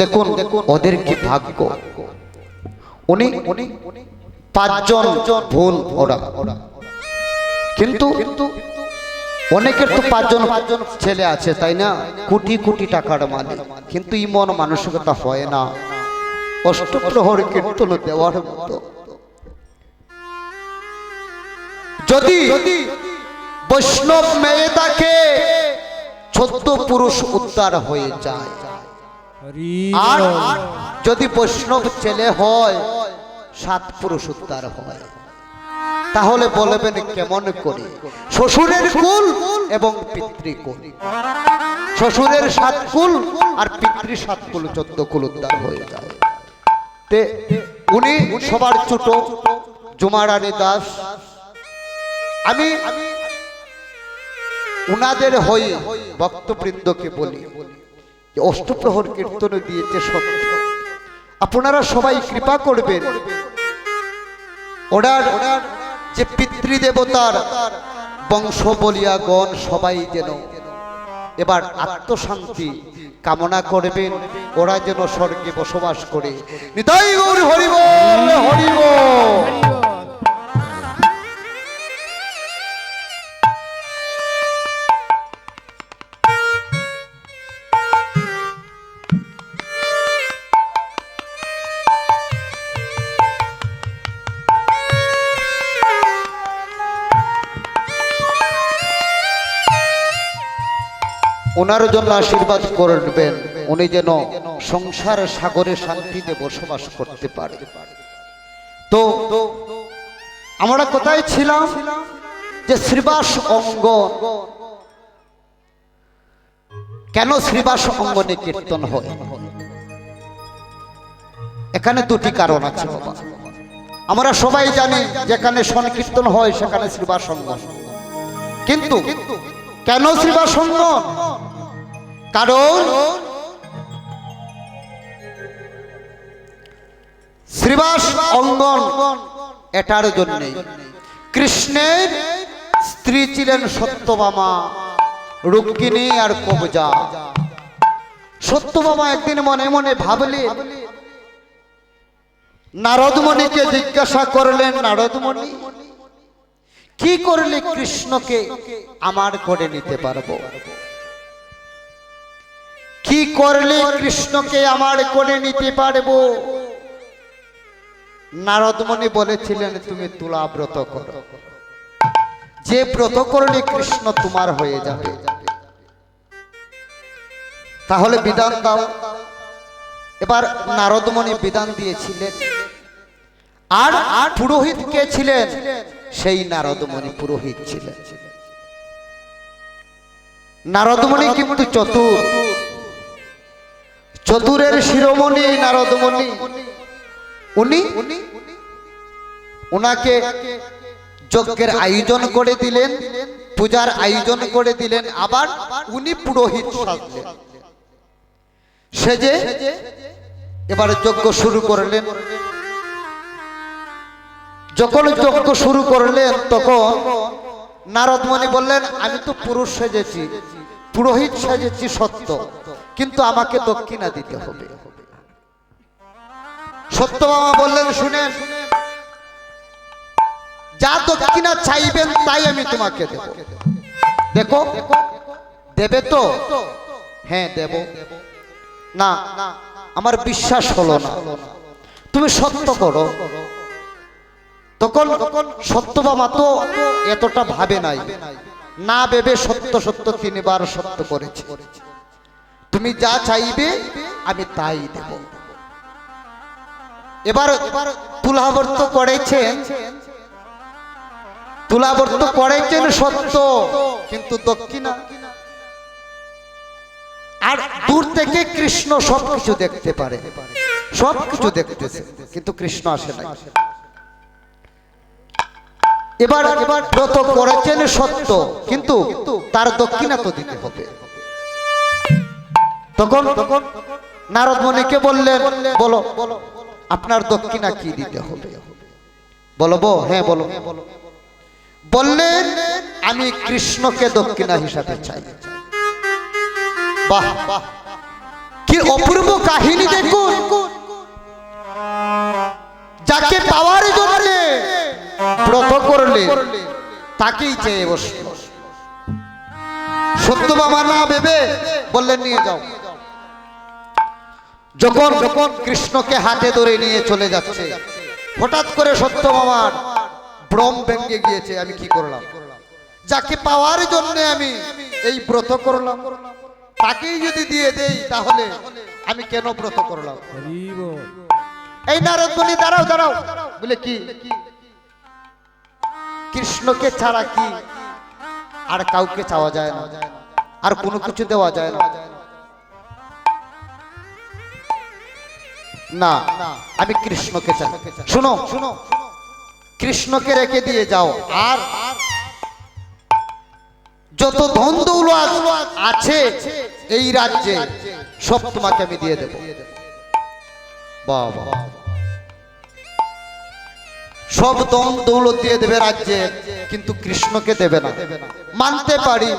দেখুন, ওদের কি ভাগ্য? উনি পাঁচজন ভুল ওরা। কিন্তু অনেকের তো পাঁচজন পাঁচজন ছেলে আছে, তাই না? কোটি কোটি টাকার মালিক। কিন্তু ইমন মানসিকতা হয় না। অষ্টপ্রহর কীর্তন দেওয়ার মতো। যদি বৈষ্ণব মেয়ে তাকে চোদ্দ পুরুষ উদ্ধার হয়ে যায় আর যদি বৈষ্ণব ছেলে হয় সাত পুরুষ উদ্ধার হয়। তাহলে বলবেন কেমন করে? শ্বশুরের কুল এবং পিতৃকুল শ্বশুরের সাত কুল আর পিতৃ সাত কুল চোদ্দ কুল উদ্ধার হয়ে যায়। তে উনি সবার ছোট জুমারানী দাস। আমি উনাদের হয়ে ভক্তবৃন্দকে বলি অষ্টপ্রহর কীর্তন দিয়েছে সত্য আপনারা সবাই কৃপা করবেন। ওনার যে পিতৃদেবতার বংশ বলিয়াগণ সবাই যেন এবার আত্মশান্তি কামনা করবেন। ওরা যেন স্বর্গে বসবাস করে। হরিব হরিব ওনার জন্য আশীর্বাদ করবেন। উনি যেন সংসার সাগরে শান্তিতে বসবাস করতে পারে। তো, আমরা কোথায় ছিলাম? যে শ্রীবাস অঙ্গ কেন শ্রীবাস অঙ্গনে কীর্তন হয়? এখানে দুটি কারণ আছে বাবা। আমরা সবাই জানি যেখানে সংকীর্তন হয়, সেখানে শ্রীবাস অঙ্গন। কিন্তু কেন শ্রীবাস অঙ্গন কারণ শ্রীবাস অঙ্গন এটার জন্যে। কৃষ্ণের স্ত্রী ছিলেন সত্যবামা, রুক্মিণী আর কবজা। সত্যবামা একদিন মনে মনে ভাবলেন নারদমণিকে জিজ্ঞাসা করলেন, নারদমণি? কি করলে কৃষ্ণকে আমার করে নিতে পারব? কি করলে কৃষ্ণকে আমার করে নিতে পারব? নারদমণি বলেছিলেন, তুমি তুলা ব্রত করো। যে ব্রত করলে কৃষ্ণ তোমার হয়ে যাবে। তাহলে বিধান দাও। এবার নারদমণি বিধান দিয়েছিলেন আর আর পুরোহিত কে ছিলেন? সেই নারদমণি পুরোহিত ছিলেন। নারদমণি কিন্তু চতুর। চতুরের শিরোমণি নারদমণি। উনি উনাকে যজ্ঞের আয়োজন করে দিলেন, পূজার আয়োজন করে দিলেন, আবার উনি পুরোহিত সাজলেন সেজে এবার যজ্ঞ শুরু করলেন। যখন যজ্ঞ শুরু করলেন, তখন নারদমণি বললেন, আমি তো পুরুষ সেজেছি, পুরোহিত সেজেছি সত্য, কিন্তু আমাকে দক্ষিণা দিতে হবে। সত্যবামা বললেন, শুনেন, যা দক্ষিণা চাইবেন তাই আমি তোমাকে দেব। দেখো, দেবে তো? হ্যাঁ দেব। না, আমার বিশ্বাস হলো না। তুমি সত্য করো। তখন সত্যবামা তো এতটা ভাবে নাই। না ভেবে সত্য সত্য তিনবার সত্য করেছে। তুমি যা চাইবে আমি তাই দেব। এবার তুলাবর্ত করেছেন। তুলাবর্ত করেছেন সত্য, কিন্তু দক্ষিণা। আর দূর থেকে কৃষ্ণ সবকিছু দেখতে পারে। সবকিছু দেখতেছে, কিন্তু কৃষ্ণ আসে না এবার এবার ব্রত করেছেন সত্য, কিন্তু তার দক্ষিণা তো দিতে হবে। তখন নারদ মুনিকে বললেন, বলো, আপনার দক্ষিণা কি দিতে হবে? বলব হ্যাঁ বলো। বললেন, আমি কৃষ্ণকে দক্ষিণা হিসাবে চাই। বাহ। কি অপূর্ব কাহিনী দেখুন। করলে তাকেই চেয়ে বসে। সত্য বাবা না ভেবে বললেন নিয়ে যাও। যখন যখন কৃষ্ণকে হাতে ধরে নিয়ে চলে যাচ্ছে হঠাৎ করে সত্য মামার ভ্রম ভেঙে গিয়েছে আমি কি করলাম? যাকে পাওয়ার জন্য আমি এই ব্রত করলাম। তাকেই যদি দিয়ে দেই তাহলে আমি কেন ব্রত করলাম? এই নারদ বলি দাঁড়াও দাঁড়াও। বলে কি? কৃষ্ণকে ছাড়া কি আর কাউকে চাওয়া যায় না? আর কোনো কিছু দেওয়া যায় না? না, আমি কৃষ্ণকে চাই। শুনো শুনো কৃষ্ণকে রেখে দিয়ে যাও। আর যত ধন দৌলত আছে এই রাজ্যে সব তোমাকে আমি দিয়ে দেব। বাবা সব দন দৌলত দিয়ে দেবে রাজ্যে কিন্তু কৃষ্ণকে দেবে না। মানতে পারি